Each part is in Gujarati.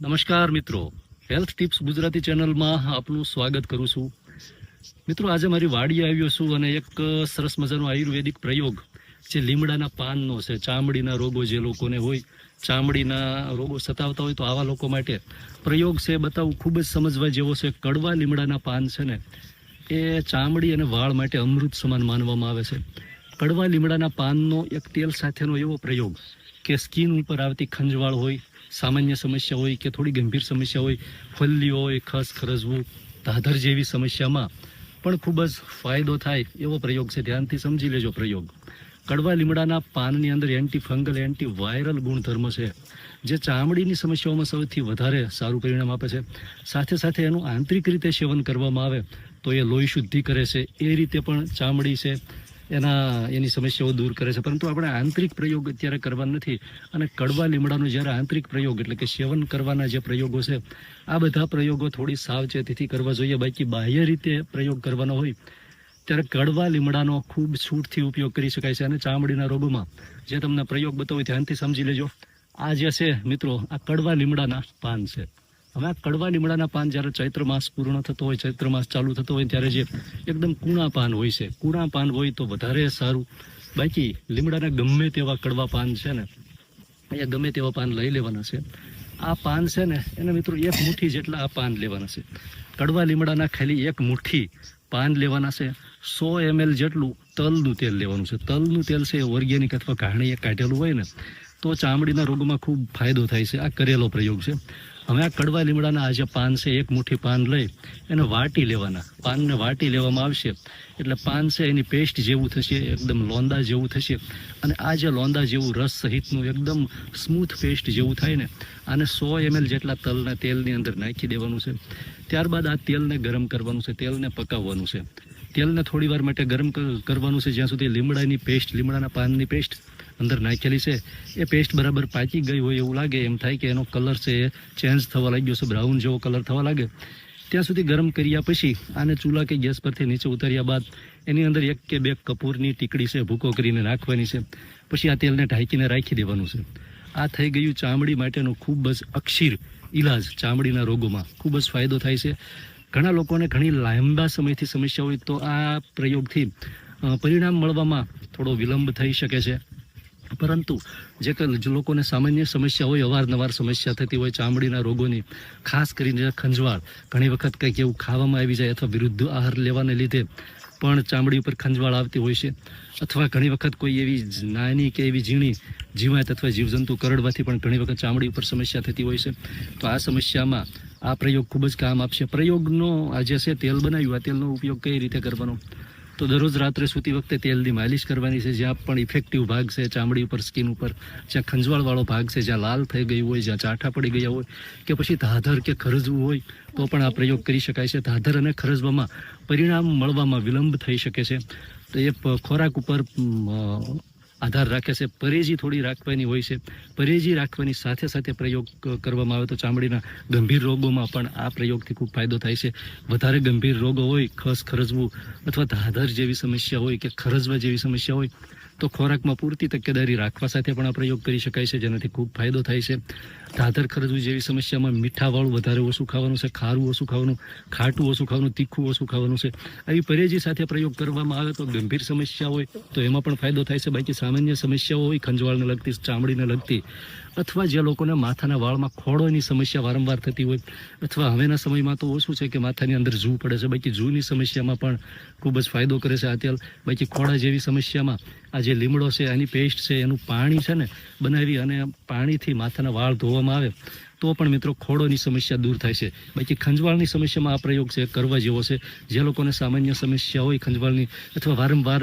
નમસ્કાર મિત્રો. હેલ્થ ટિપ્સ ગુજરાતી ચેનલમાં આપનું સ્વાગત કરું છું. મિત્રો, આજે મારી વાડીએ આવ્યો છું અને એક સરસ મજાનો આયુર્વેદિક પ્રયોગ જે લીમડાના પાનનો છે, ચામડીના રોગો જે લોકોને હોય, ચામડીના રોગો સતાવતા હોય તો આવા લોકો માટે પ્રયોગ છે બતાવું. ખૂબ જ સમજવા જેવો છે. કડવા લીમડાના પાન છે ને, એ ચામડી અને વાળ માટે અમૃત સમાન માનવામાં આવે છે. કડવા લીમડાના પાનનો એક તેલ સાથેનો એવો પ્રયોગ કે સ્કિન ઉપર આવતી ખંજવાળ હોય, સામાન્ય સમસ્યા હોય કે થોડી ગંભીર સમસ્યા હોય, ફલ્લી હોય, ખસ ખરજવું, ધાધર જેવી સમસ્યામાં પણ ખૂબ જ ફાયદો થાય એવો પ્રયોગ છે. ધ્યાનથી સમજી લેજો પ્રયોગ. કડવા લીમડાના પાનની અંદર એન્ટી ફંગલ એન્ટી વાયરલ ગુણધર્મ છે, જે ચામડીની સમસ્યાઓમાં સૌથી વધારે સારું પરિણામ આપે છે. સાથે સાથે એનું આંતરિક રીતે સેવન કરવામાં આવે તો એ લોહી શુદ્ધિ કરે છે. એ રીતે પણ ચામડી છે એના, એની સમસ્યાઓ દૂર કરે છે. પરંતુ આપણે આંતરિક પ્રયોગ અત્યારે કરવા નથી. અને કડવા લીમડાનો જ્યારે આંતરિક પ્રયોગ એટલે કે સેવન કરવાના જે પ્રયોગો છે, આ બધા પ્રયોગો થોડી સાવચેતીથી કરવા જોઈએ. બાકી બાહ્ય રીતે પ્રયોગ કરવાનો હોય, ત્યારે કડવા લીમડાનો ખૂબ છૂટથી ઉપયોગ કરી શકાય છે. અને ચામડીના રોગોમાં જે તમને પ્રયોગ બતાવો ધ્યાનથી સમજી લેજો. આ જે છે મિત્રો, આ કડવા લીમડાના પાન છે. હવે આ કડવા લીમડાના પાન જ્યારે ચૈત્ર માસ પૂર્ણ થતો હોય, ચૈત્ર માસ ચાલુ થતો હોય, ત્યારે જે એકદમ કૂણા પાન હોય છે, કૂણા પાન હોય તો વધારે સારું. બાકી લીમડાના ગમે તેવા કડવા પાન છે ને એ ગમે તેવા પાન લઈ લેવાના છે. આ પાન છે ને, એને મિત્રો એક મુઠ્ઠી જેટલા આ પાન લેવાના છે. કડવા લીમડાના ખાલી એક મુઠ્ઠી પાન લેવાના છે. સો એમએલ જેટલું તલનું તેલ લેવાનું છે. તલનું તેલ છે ઓર્ગેનિક અથવા ઘાણીએ કાઢેલું હોય ને, તો ચામડીના રોગમાં ખૂબ ફાયદો થાય છે. આ કરેલો પ્રયોગ છે. હવે આ કડવા લીમડાના આ જે પાન છે, એક મુઠ્ઠી પાન લઈ એને વાટી લેવાના. પાનને વાટી લેવામાં આવશે એટલે પાન છે એની પેસ્ટ જેવું થશે, એકદમ લોંદા જેવું થશે. અને આ જે લોંદા જેવું રસ સહિતનું એકદમ સ્મૂથ પેસ્ટ જેવું થાય ને, આને સો એમએલ જેટલા તલના તેલની અંદર નાખી દેવાનું છે. ત્યારબાદ આ તેલને ગરમ કરવાનું છે, તેલને પકાવવાનું છે. તેલને થોડી વાર માટે ગરમ કરવાનું છે, જ્યાં સુધી લીમડાની પેસ્ટ, લીમડાના પાનની પેસ્ટ અંદર નાખેલી છે. એ પેસ્ટ બરાબર પાકી ગઈ હોય એવું લાગે. એમ થાય કે એનો કલર છે એ ચેન્જ થવા લાગ્યો છે બ્રાઉન જેવો કલર થવા લાગે. ત્યાં સુધી ગરમ કર્યા પછી આને ચૂલા કે ગેસ પરથી નીચે ઉતાર્યા બાદ એની અંદર એક કે બે કપૂરની ટીકડી છે, ભૂકો કરીને નાખવાની છે. પછી આ તેલને ઢાંકીને રાખી દેવાનું છે. આ થઈ ગયું ચામડી માટેનું ખૂબ જ અક્ષીર ઈલાજ ચામડીના રોગોમાં. ખૂબ જ ફાયદો થાય છે. ઘણા લોકોને ઘણી લાંબા સમયથી સમસ્યા હોય તો આ પ્રયોગથી પરિણામ મળવામાં થોડો વિલંબ થઈ શકે છે. પરંતુ જે લોકોને સામાન્ય સમસ્યા હોય, અવારનવાર સમસ્યા થતી હોય, ચામડીના રોગોની, ખાસ કરીને ખંજવાળ, ઘણી વખત કંઈક એવું ખાવામાં આવી જાય અથવા વિરુદ્ધ આહાર લેવાને લીધે પણ ચામડી ઉપર ખંજવાળ આવતી હોય છે. અથવા ઘણી વખત કોઈ એવી નાની કે એવી ઝીણી જીવાત અથવા જીવજંતુ કરડવાથી પણ ઘણી વખત ચામડી ઉપર સમસ્યા થતી હોય છે. તો આ સમસ્યામાં આ પ્રયોગ ખૂબ જ કામ આપશે. પ્રયોગનો આ જે છે, તેલ બનાવ્યું, આ તેલનો ઉપયોગ કઈ રીતે કરવાનો? તો દરરોજ રાત્રે સૂતી વખતે તેલની માલિશ કરવાની છે. જ્યાં પણ ઇફેક્ટિવ ભાગ છે, ચામડી ઉપર સ્કિન ઉપર, જ્યાં ખંજવાળવાળો ભાગ છે, જ્યાં લાલ થઈ ગયું હોય, જ્યાં ચાઠા પડી ગયા હોય, કે પછી ધાધર કે ખરજવું હોય, તો પણ આ પ્રયોગ કરી શકાય છે. ધાધર અને ખરજવામાં પરિણામ મળવામાં વિલંબ થઈ શકે છે. તો એ ખોરાક ઉપર આધાર રાખે છે. પરેજી થોડી રાખવાની હોય છે. પરેજી રાખવાની સાથે સાથે પ્રયોગ કરવામાં આવે તો ચામડીના ગંભીર રોગોમાં પણ આ પ્રયોગથી ખૂબ ફાયદો થાય છે. વધારે ગંભીર રોગો હોય, ખસ, ખરજવું અથવા ધાધર જેવી સમસ્યા હોય કે ખરજવા જેવી સમસ્યા હોય, તો ખોરાકમાં પૂરતી તકેદારી રાખવા સાથે પણ આ પ્રયોગ કરી શકાય છે. જેનાથી ખૂબ ફાયદો થાય છે. ધાધર, ખરજવું જેવી સમસ્યામાં મીઠાવાળું વધારે ઓછું ખાવાનું છે. ખારું ઓછું ખાવાનું, ખાટું ઓછું ખાવાનું, તીખું ઓછું ખાવાનું છે. આવી પરેજી સાથે પ્રયોગ કરવામાં આવે તો ગંભીર સમસ્યા હોય, તો એમાં પણ ફાયદો થાય છે. બાકી સામાન્ય સમસ્યાઓ હોય ખંજવાળને લગતી, ચામડીને લગતી અથવા જે લોકોને માથાના વાળમાં ખોડોની સમસ્યા વારંવાર થતી હોય અથવા હવેના સમયમાં તો ઓછું છે કે માથાની અંદર જૂ પડે છે. બાકી જૂની સમસ્યામાં પણ ખૂબ જ ફાયદો કરે છે આ તેલ બાકી ખોડા જેવી સમસ્યામાં આ જે લીમડો છે એની પેસ્ટ છે, એનું પાણી છે ને બનાવી અને પાણીથી માથાના વાળ ધોવામાં આવે તો પણ મિત્રો ખોડોની સમસ્યા દૂર થાય છે. બાકી ખંજવાળની સમસ્યામાં આ પ્રયોગ છે કરવા જેવો છે. જે લોકોને સામાન્ય સમસ્યા હોય ખંજવાળની અથવા વારંવાર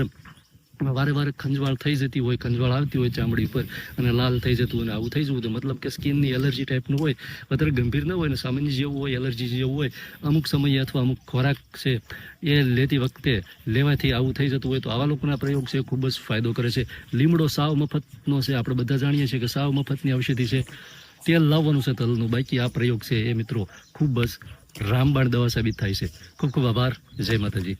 વારે વારે ખંજવાળ થઈ જતી હોય, ખંજવાળ આવતી હોય ચામડી પર અને લાલ થઈ જતું અને આવું થઈ જવું તો મતલબ કે સ્કિનની એલર્જી ટાઈપનું હોય, વધારે ગંભીર ન હોય ને સામાન્ય જેવું હોય, એલર્જી જેવું હોય, અમુક સમયે અથવા અમુક ખોરાક છે એ લેતી વખતે લેવાથી આવું થઈ જતું હોય તો આવા લોકોના પ્રયોગ છે ખૂબ જ ફાયદો કરે છે. લીમડો સાવ મફતનો છે, આપણે બધા જાણીએ છીએ કે સાવ મફતની ઔષધિ છે. તેલ લાવવાનું છે તલનું, બાકી આ પ્રયોગ છે એ મિત્રો ખૂબ જ રામબાણ દવા સાબિત થાય છે. ખૂબ ખૂબ આભાર, જય માતાજી.